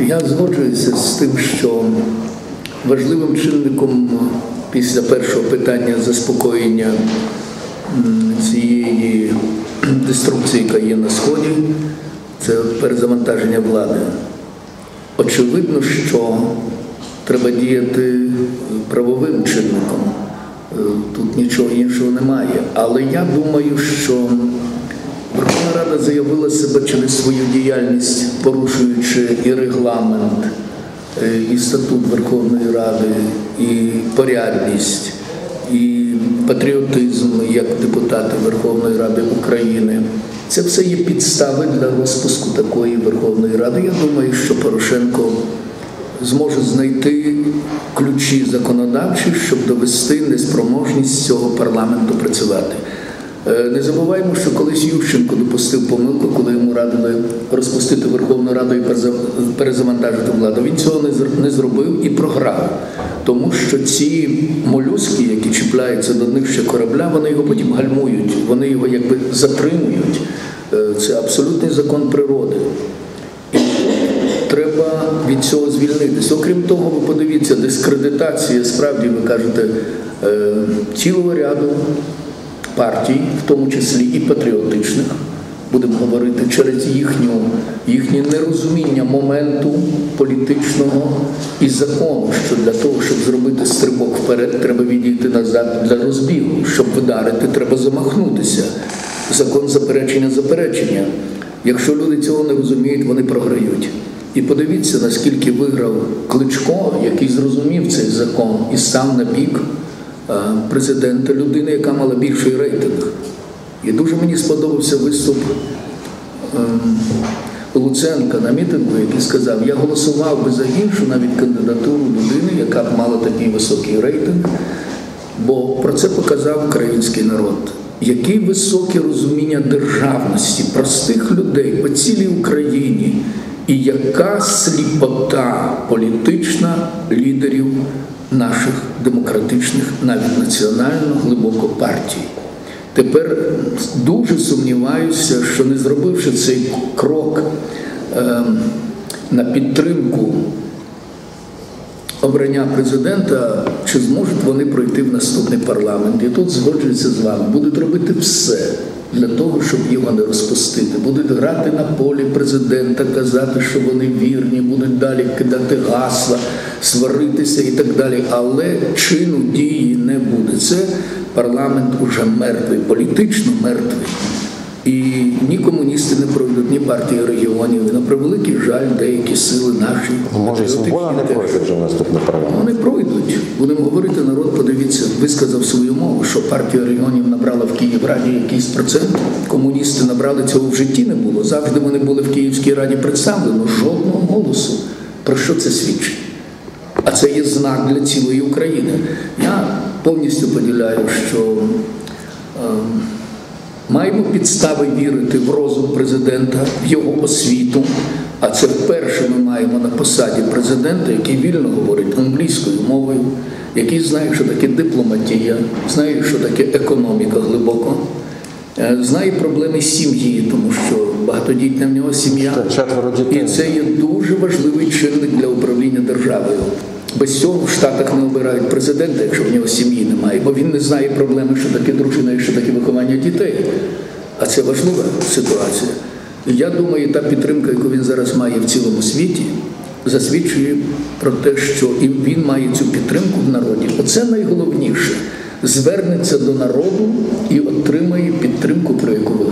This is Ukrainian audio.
Я згоджуюся з тим, що важливим чинником після першого питання заспокоєння цієї деструкції, яка є на Сході, це перезавантаження влади. Очевидно, що треба діяти правовим чинником. Е, Тут нічого іншого немає. Але я думаю, що Верховна заявила себе через свою діяльність, порушуючи і регламент, е, і статут Верховної Ради, і порядність, і патріотизм як депутати Верховної Ради України. Це все є підстави для розпуску такої Верховної Ради. Я думаю, що Порошенко зможе знайти ключі законодавчі, щоб довести неспроможність цього парламенту працювати. Е, Не забуваємо, що колись Ющенко допустив помилку, коли йому радили розпустити Верховну Раду і перезавантажити владу. Він цього не зробив і програв. Тому що ці молюски, які чіпляються до днища корабля, вони його потім гальмують, вони його якби затримують. Е, Це абсолютний закон природи. І треба від цього звільнитися. Окрім того, ви подивіться, дискредитація, справді ви кажете, е, цілого ряду партій, в тому числі і патріотичних, будемо говорити, через їхню, їхнє нерозуміння моменту політичного і закону, що для того, щоб зробити стрибок вперед, треба відійти назад для розбігу. Щоб вдарити, треба замахнутися. Закон заперечення заперечення. Якщо люди цього не розуміють, вони програють. І подивіться, наскільки виграв Кличко, який зрозумів цей закон і став на бік президента, людини, яка мала більший рейтинг. І дуже мені сподобався виступ ем, Луценка на мітингу, який сказав, я голосував би за іншу навіть кандидатуру людини, яка б мала такий високий рейтинг, бо про це показав український народ. Яке високе розуміння державності простих людей по цілій Україні, і яка сліпота політична лідерів наших демократичних, навіть національно глибоко партій. Тепер дуже сумніваюся, що не зробивши цей крок ем, на підтримку обрання президента, чи зможуть вони пройти в наступний парламент. І тут згоджуюся з вами, будуть робити все для того, щоб його не розпустити. Будуть грати на полі президента, казати, що вони вірні, будуть далі кидати гасла, сваритися і так далі. Але чину дії не буде. Це парламент уже мертвий, політично мертвий. І ні комуністи не пройдуть, ні партії регіонів. І на превеликий жаль, деякі сили наші. Може, свобода не пройде вже в наступний парламент. Вони пройдуть. Будемо говорити, народ, подивіться, висказав свою мову, що партія регіонів набрала в Київраді якийсь процент. Комуністи набрали цього в житті не було. Завжди вони були в Київській раді представлено, жодного голосу. Про що це свідчить? А це є знак для цілої України. Я повністю поділяю, що ем, маємо підстави вірити в розум президента, в його освіту. А це вперше ми маємо на посаді президента, який вільно говорить англійською мовою, який знає, що таке дипломатія, знає, що таке економіка глибоко, е, знає проблеми сім'ї, тому що багатодітна в нього сім'я. І це є дуже важливий чинник для управління державою. Без цього в Штатах не обирають президента, якщо в нього сім'ї немає, бо він не знає проблеми, що таке дружина і що таке виховання дітей. А це важлива ситуація. І я думаю, та підтримка, яку він зараз має в цілому світі, засвідчує про те, що і він має цю підтримку в народі. Оце найголовніше. Звернеться до народу і отримає підтримку, про яку ви